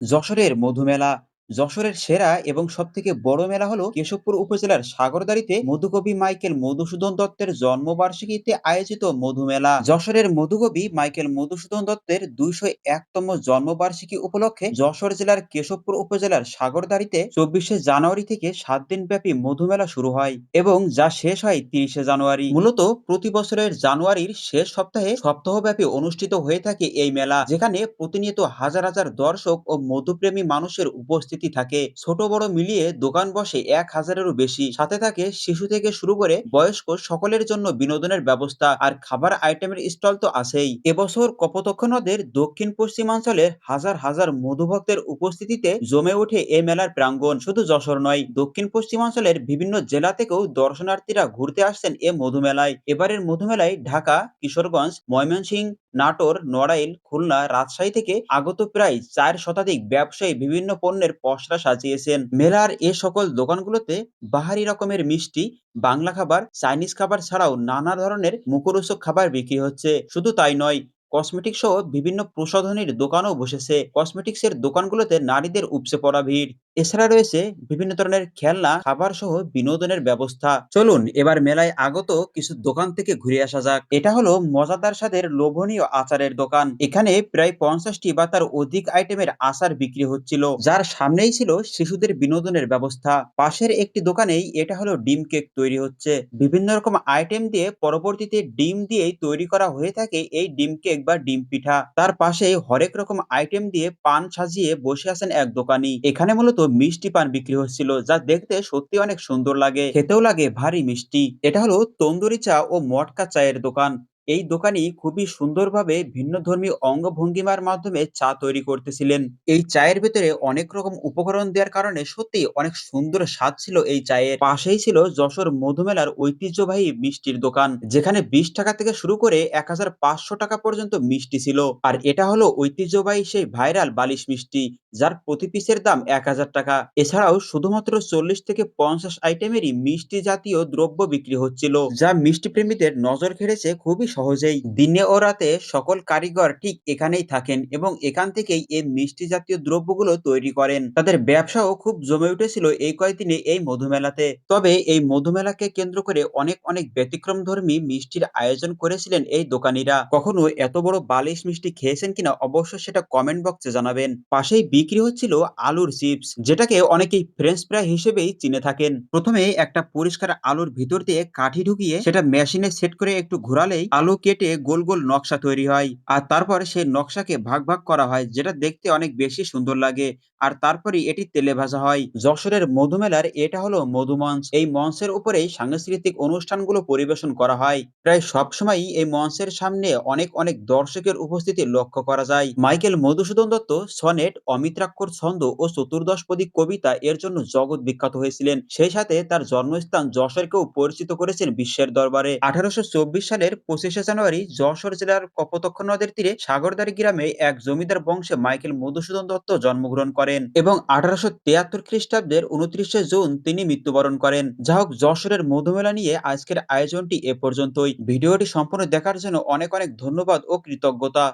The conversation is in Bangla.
যশোরের মধুমেলা যশোরের সেরা এবং সবথেকে বড় মেলা হলো কেশবপুর উপজেলার সাগরদারিতে মধুকবি মাইকেল মধুসূদন দত্তের জন্মবার্ষিকীতে আয়োজিত মধুমেলা যশোরের মধুকবি মাইকেল মধুসূদন দত্তের দুইশো একতম জন্মবার্ষিকী উপলক্ষে যশোর জেলার কেশবপুর উপজেলার সাগরদারিতে চব্বিশে জানুয়ারি থেকে সাত দিন ব্যাপী মধুমেলা শুরু হয় এবং যা শেষ হয় তিরিশে জানুয়ারি। মূলত প্রতি বছরের জানুয়ারির শেষ সপ্তাহে সপ্তাহব্যাপী অনুষ্ঠিত হয়ে থাকে এই মেলা, যেখানে প্রতিনিয়ত হাজার হাজার দর্শক ও মধুপ্রেমী মানুষের উপস্থিতি থাকে। ছোট বড় মিলিয়ে দোকান বসে এক হাজারেরও বেশি। সাথে থাকে শিশু থেকে শুরু করে বয়স্ক সকলের জন্য বিনোদনের ব্যবস্থা আর খাবার আইটেমের স্টল তো আছেই। এবছর কপোতক্ষ নদের দক্ষিণ পশ্চিমাঞ্চলের হাজার হাজার মধুভক্তের উপস্থিতিতে জমে ওঠে এই মেলার প্রাঙ্গণ। শুধু যশোর নয়, দক্ষিণ পশ্চিমাঞ্চলের বিভিন্ন জেলা থেকেও দর্শনার্থীরা ঘুরতে আসছেন এ মধুমেলায়। এবারের মধুমেলায় ঢাকা, কিশোরগঞ্জ, ময়মনসিংহ, নাটোর, নড়াইল, খুলনা, রাজশাহী থেকে আগত প্রায় চার শতাধিক ব্যবসায়ী বিভিন্ন পণ্যের পসরা সাজিয়েছেন। মেলার এ সকল দোকানগুলোতে বাহারি রকমের মিষ্টি, বাংলা খাবার, চাইনিজ খাবার ছাড়াও নানা ধরনের মুখরোচক খাবার বিক্রি হচ্ছে। শুধু তাই নয় কসমেটিক সহ বিভিন্ন প্রসাধনীর দোকানও বসেছে। কসমেটিক্সের দোকানগুলোতে নারীদের উপচে পড়া ভিড়। এছাড়া রয়েছে বিভিন্ন ধরনের খেলনা খাবার সহ বিনোদনের ব্যবস্থা। চলুন, এবার মেলায় আগত কিছু দোকান থেকে ঘুরে আসা যাক। এটা হলো মজাদার স্বাদের লোভনীয় আচারের দোকান। এখানে প্রায় পঞ্চাশটি বা তার অধিক আইটেমের আচার বিক্রি হচ্ছিল, যার সামনেই ছিল শিশুদের বিনোদনের ব্যবস্থা। পাশের একটি দোকানেই এটা হলো ডিম কেক তৈরি হচ্ছে। বিভিন্ন রকম আইটেম দিয়ে পরবর্তীতে ডিম দিয়েই তৈরি করা হয়ে থাকে এই ডিম কেক বা ডিম পিঠা। তার পাশে হরেক রকম আইটেম দিয়ে পান সাজিয়ে বসে আছেন এক দোকানি। এখানে মূলত মিষ্টি পান বিক্রি হচ্ছিল, যা দেখতে সত্যি অনেক সুন্দর লাগে, খেতেও লাগে ভারী মিষ্টি। এটা হলো তন্দুরি চা ও মটকা চায়ের দোকান। এই দোকানি খুবই সুন্দরভাবে ভিন্নধর্মী অঙ্গভঙ্গিমার মাধ্যমে চা তৈরি করতেছিলেন। এই চায়ের ভেতরে অনেক রকম উপকরণ দেওয়ার কারণে সত্যি অনেক সুন্দর স্বাদ ছিল এই চায়ের। পাশেই ছিল যশোর মধুমেলার ঐতিহ্যবাহী মিষ্টির দোকান, যেখানে বিশ টাকা থেকে শুরু করে এক হাজার পাঁচশো টাকা পর্যন্ত মিষ্টি ছিল। আর এটা হলো ঐতিহ্যবাহী সেই ভাইরাল বালিশ মিষ্টি। যার প্রতি পিসের দাম এক হাজার টাকা। এছাড়াও শুধুমাত্র চল্লিশ থেকে পঞ্চাশ আইটেমেরই মিষ্টি জাতীয় দ্রব্য বিক্রি হচ্ছিল, যা মিষ্টি প্রেমীদের নজর কেড়েছে খুবই সহজেই। দিনে ও রাতে সকল কারিগর ঠিক এখানেই থাকেন এবং এখান থেকেই এই মিষ্টি জাতীয় দ্রব্যগুলো তৈরি করেন। তাদের ব্যবসাও খুব জমে উঠেছিল এই কয়েকদিনে এই মধুমেলাতে। তবে এই মধুমেলাকে কেন্দ্র করে অনেক অনেক ব্যতিক্রম ধর্মী মিষ্টির আয়োজন করেছিলেন এই দোকানিরা। কখনো এত বড় বালিশ মিষ্টি খেয়েছেন কিনা অবশ্য সেটা কমেন্ট বক্সে জানাবেন। পাশেই বিক্রি হচ্ছিল আলুর চিপস, যেটাকে অনেকেই ফ্রেঞ্চ ফ্রাই হিসেবেই চিনে থাকেন। প্রথমে একটা পরিষ্কার আলুর ভিতর দিয়ে কাঠি ঢুকিয়ে সেটা মেশিনে সেট করে একটু ঘোরালেই আলু কেটে গোল গোল নকশা তৈরি হয়। আর তারপর সেই নকশাকে ভাগ ভাগ করা হয়, যেটা দেখতে অনেক বেশি সুন্দর লাগে। আর তারপরে এটি তেলে ভাজা হয়। যশোরের মধুমেলার এটা হলো মধুমঞ্চ। এই মঞ্চের উপরেই সাংস্কৃতিক অনুষ্ঠানগুলো পরিবেশন করা হয়। প্রায় সবসময়ই এই মঞ্চের সামনে অনেক অনেক দর্শকের উপস্থিতি লক্ষ্য করা যায়। মাইকেল মধুসূদন দত্ত সনেট অমিত্রাক্ষর ছন্দ ও চতুর্দশপদী কবিতা এর জন্য জগৎ বিখ্যাত হয়েছিলেন। সেই সাথে তার জন্মস্থান যশোরকেও পরিচিত করেছেন বিশ্বের দরবারে। আঠারোশো চব্বিশ সালের পঁচিশে জানুয়ারি যশোর জেলার কপোতক্ষ নদের তীরে সাগরদারি গ্রামে এক জমিদার বংশে মাইকেল মধুসূদন দত্ত জন্মগ্রহণ করেন এবং আঠারোশো তিয়াত্তর খ্রিস্টাব্দের উনত্রিশে জুন তিনি মৃত্যুবরণ করেন। যা হোক, যশোরের মধুমেলা নিয়ে আজকের আয়োজনটি এ পর্যন্তই। ভিডিওটি সম্পূর্ণ দেখার জন্য অনেক অনেক ধন্যবাদ ও কৃতজ্ঞতা।